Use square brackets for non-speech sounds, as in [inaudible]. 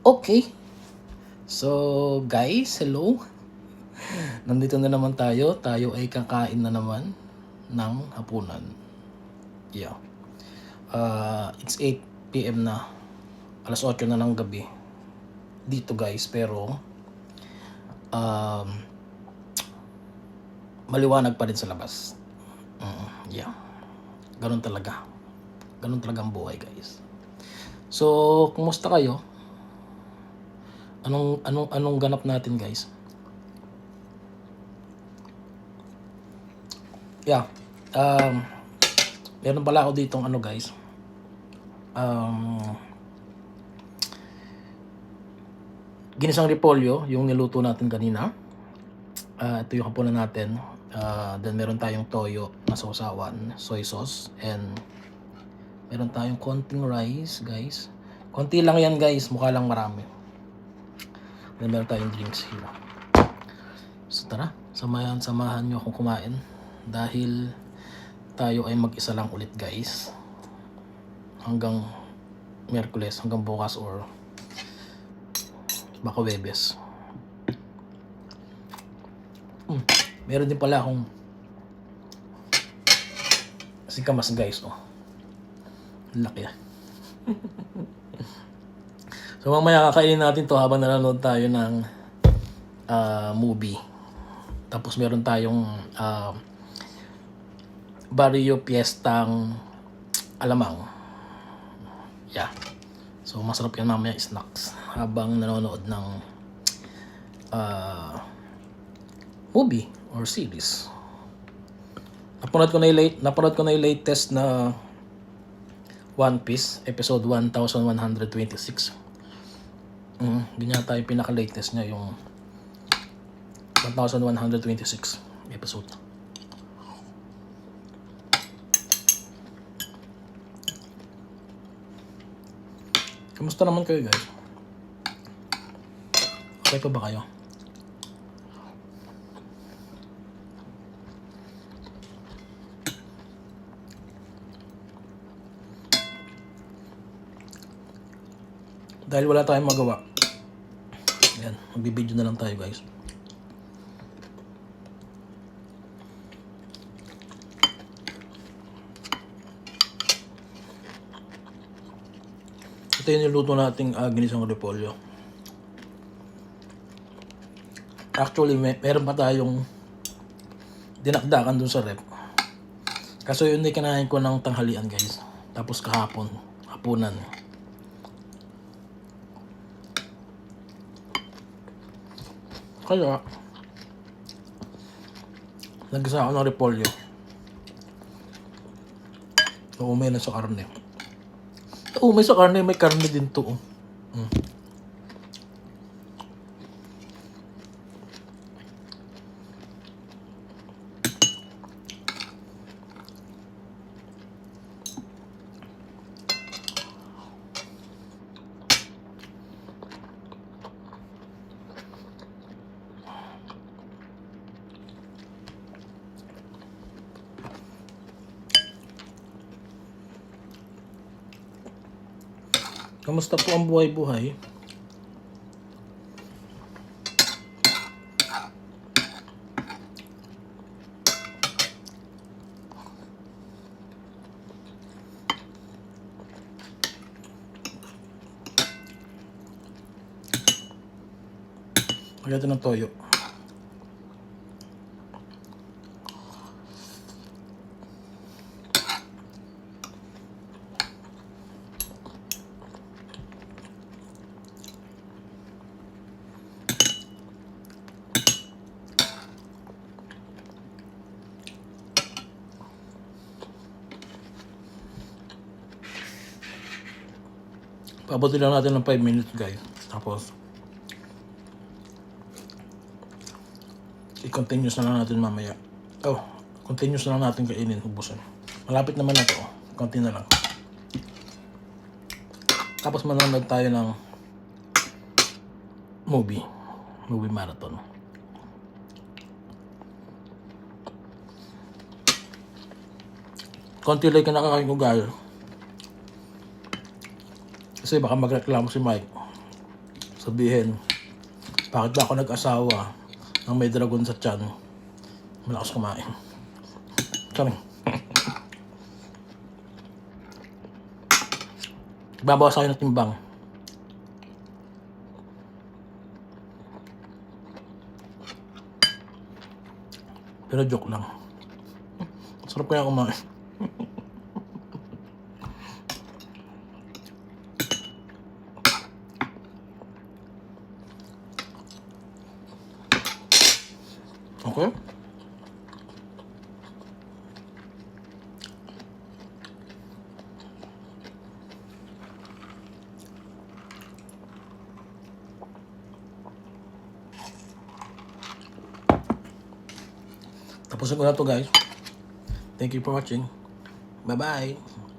Okay. So, guys, hello. [laughs] Nandito na naman tayo. Tayo ay kakain na naman ng hapunan. Yeah. Uh, it's 8 p.m. na. Alas 8 na ng gabi. Dito, guys. Pero, um, maliwanag pa rin sa labas. Mm, yeah. Ganun talaga. Ganun talaga ang buhay, guys. So, kumusta kayo? Anong anong anong ganap natin, guys? Yeah. Um meron pala ako ditong ano, guys. Um ginisang repolyo, yung niluto natin kanina. Ah, ito yung hapunan natin. Ah, then meron tayong toyo na sausawan, soy sauce, and meron tayong konting rice, guys. Konti lang yan, guys. Mukha lang marami. Then meron tayong drinks here. So tara, samahan, samahan nyo akong kumain. Dahil tayo ay mag-isa lang ulit, guys. Hanggang Merkules, hanggang bukas or baka Webes. Hmm. Meron din pala akong sikamas guys, oh. Laki ah. [laughs] so mamaya kakainin natin to habang nanonood tayo ng ah, movie. Tapos meron tayong ah, Barrio Piestang Alamang. Yeah. So masarap yan mamaya snacks habang nanonood ng ah, movie or series. Napanood ko na yung late, napanood ko na yung latest na One Piece, episode 1126. Mm, yun yata yung pinaka-latest niya, yung 1126 episode. Kamusta naman kayo guys? Okay pa ba kayo? Dahil wala tayong magawa. Ayan, magbibideo na lang tayo guys. Ito yung niluto nating uh, ginisang repolyo. Actually, may, meron pa tayong dinakdakan dun sa rep. Kaso yun hindi kinain ko ng tanghalian guys. Tapos kahapon, hapunan. Kaya, nagsa ako ng repolyo. Umay na sa karne. Umay sa karne, may karne din to. oh. Mm. Kamusta po ang buhay-buhay? Natin ng toyo. Pabuti lang natin ng 5 minutes guys. Tapos, i-continuous na lang natin mamaya. Oh, continuous na lang natin kainin, ubusan. Malapit naman na to. oh. Konti na lang. Tapos manonood tayo ng movie. Movie marathon. Konti lang yung nakakain ko guys. Kasi baka magreklamo si Mike. sabihin, bakit ba ako nag-asawa ng may dragon sa tiyan? Malakas kumain. Sorry. Babawas ako ng timbang. Pero joke lang. Sarap kaya kumain. [laughs] Okay. Tapusin ko na to guys. Thank you for watching. Bye-bye.